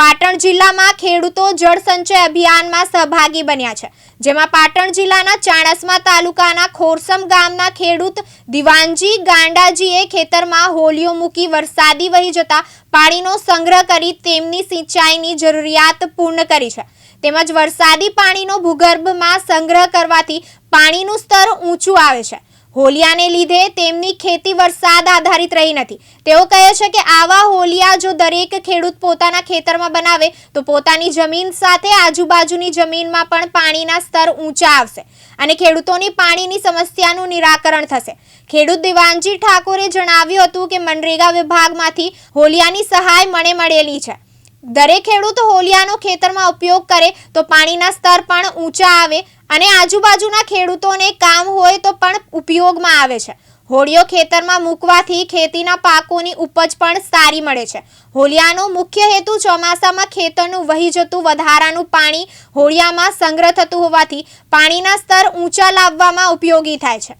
પાટણ જિલ્લામાં ખેડૂતો જળ સંચય અભિયાનમાં સહભાગી બન્યા છે. જેમાં પાટણ જિલ્લાના ચાણસ્મા તાલુકાના ખોરસમ ગામના ખેડૂત દિવાનજી ગાંડાજીએ ખેતરમાં હોલીઓ મૂકી વરસાદી વહી જતા પાણીનો સંગ્રહ કરી તેમની સિંચાઈની જરૂરિયાત પૂર્ણ કરી છે. તેમજ વરસાદી પાણીનો ભૂગર્ભમાં સંગ્રહ કરવાથી પાણીનું સ્તર ઊંચું આવે છે. હોલિયાને લીધે તેમની ખેતી વરસાદ આધારિત રહી નથી. તેઓ કહે છે કે આવા હોલિયા જો દરેક ખેડૂત પોતાના ખેતરમાં બનાવે, તો પોતાની જમીન સાથે આજુબાજુની જમીનમાં પણ પાણીના સ્તર ઊંચા આવશે અને ખેડૂતોની પાણીની સમસ્યાનું નિરાકરણ થશે. ખેડૂત દિવાનજી ઠાકોરે જણાવ્યું હતું કે મનરેગા વિભાગમાંથી હોલિયાની સહાય મને મળેલી છે. દરેક ખેડૂત હોલિયાનો ખેતરમાં ઉપયોગ કરે તો પાણીના સ્તર પણ ઊંચા આવે અને આજુબાજુના ખેડૂતોને કામ હોય તો પણ ઉપયોગમાં આવે છે. હોળીઓ ખેતરમાં મૂકવાથી ખેતીના પાકોની ઉપજ પણ સારી મળે છે. હોલિયાનો મુખ્ય હેતુ ચોમાસામાં ખેતરનું વહી જતું વધારાનું પાણી હોળિયામાં સંગ્રહ થતું હોવાથી પાણીના સ્તર ઊંચા લાવવામાં ઉપયોગી થાય છે.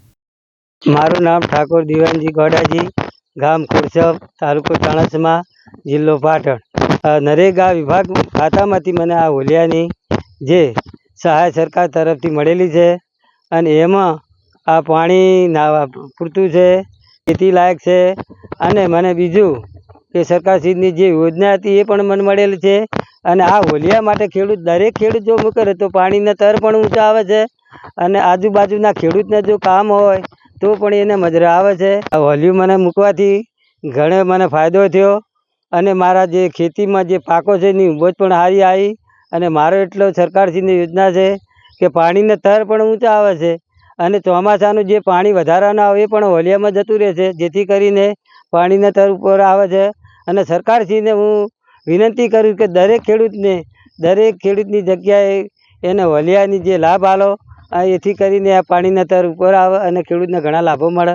મારું નામ ઠાકોર દિવાનજી ગોડાજી, ગામ ખુરસબ તાલુકો ચાણસ્મા, જિલ્લો પાટણ. નરેગા વિભાગ ખાતામાંથી મને આ હોલિયાની જે સહાય સરકાર તરફથી મળેલી છે અને એમાં આ પાણી નાવા પૂરતું છે, ખેતી લાયક છે અને મને બીજું કે સરકારશ્રીની જે યોજના હતી એ પણ મને મળેલી છે અને આ હોલિયા માટે ખેડૂત દરેક ખેડૂત જો મૂકે તો પાણીના તર પણ ઊંચા આવે છે અને આજુબાજુના ખેડૂતને જો કામ હોય તો પણ એને મજરા આવે છે. આ હોલિયું મને મૂકવાથી ઘણો મને ફાયદો થયો અને મારા જે ખેતીમાં જે પાકો છે એની ઉપજ પણ સારી આવી અને મારો એટલો સરકારશ્રીની યોજના છે કે પાણીના તર પણ ઊંચા આવે છે અને ચોમાસાનું જે પાણી વધારાનું આવે એ પણ હોલિયામાં જતું રહે છે, જેથી કરીને પાણીના તર ઉપર આવે છે. અને સરકારશ્રીને હું વિનંતી કરું કે દરેક ખેડૂતને, દરેક ખેડૂતની જગ્યાએ એને હોલિયાની જે લાભ આલો એથી કરીને આ પાણીના તર ઉપર આવે અને ખેડૂતને ઘણા લાભો મળે.